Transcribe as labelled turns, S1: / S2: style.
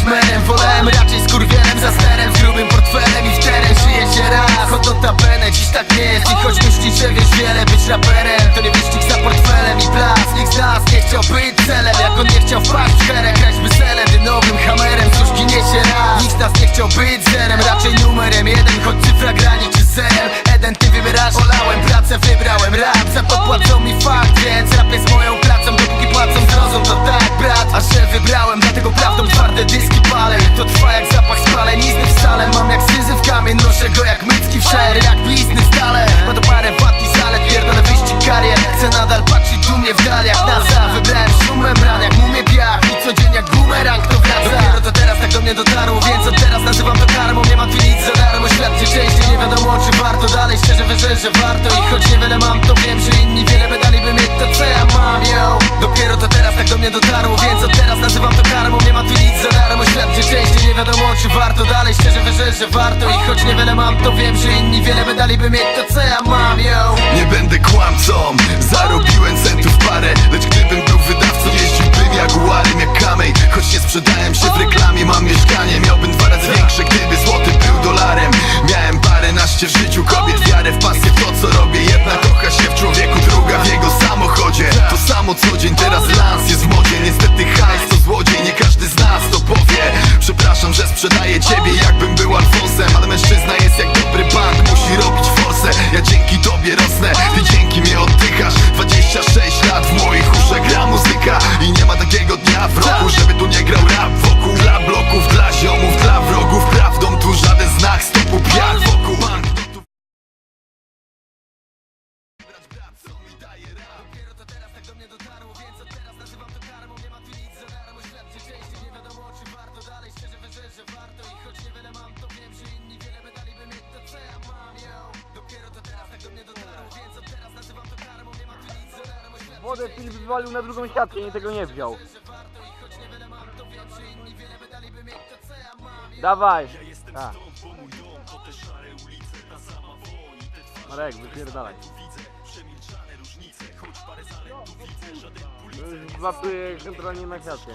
S1: być merem Wolałem raczej skurwielem za sterem Z grubym portfelem i w teren żyje się raz. Choć notabene dziś tak nie jest I choć myślicie wiesz wiele być raperem To nie wyścig za portfelem i plac Nikt z nas nie chciał być celem Jak on nie chciał wpaść w herek Jakby celem, nowym hamerem Cóż ginie się raz. Nikt z nas nie chciał być zerem Raczej numerem jeden Choć cyfra graniczy zerem. Jeden ty wybierasz. Olałem pracę, wybrałem rap Za to mi fakt Więc rap jest moją pracą Dopóki płacą zrozum to tak brat. A szefy Jak mycki w szery, jak blizny stale Ma to parę wad i zalet, pierdolę wyścig karier. Chcę nadal patrzeć dumnie w dal jak NASA. Wybrałem szumem ran jak mumie piach. I co dzień jak bumerang to wraca. Dopiero to teraz tak do mnie dotarło, więc od teraz nazywam to karmą. Nie ma tu nic za darmo, świat gdzie częściej nie wiadomo czy warto Dalej. Szczerze wierzę, że warto. I choć niewiele mam to wiem, że inni wiele by dali by mieć to co ja mam yo. Dopiero to teraz tak do mnie dotarło, więc od teraz nazywam to karmą. Nie ma tu nic za darmo, świat gdzie częściej nie wiadomo czy warto Dalej że warto I choć niewiele mam to wiem, że inni wiele by dali by mieć to co ja mam yo.
S2: Nie będę kłamcą Zarobiłem Jest jak dobry bank Musi robić forsę. Ja dzięki tobie rosnę. Ty dzięki mnie oddychasz
S3: Wodę Filip wywalił na drugą siatkę, nie tego nie wziął. I. Dawaj! A. Marek, wypierdalaj. Wapuje centralnie na siatkę.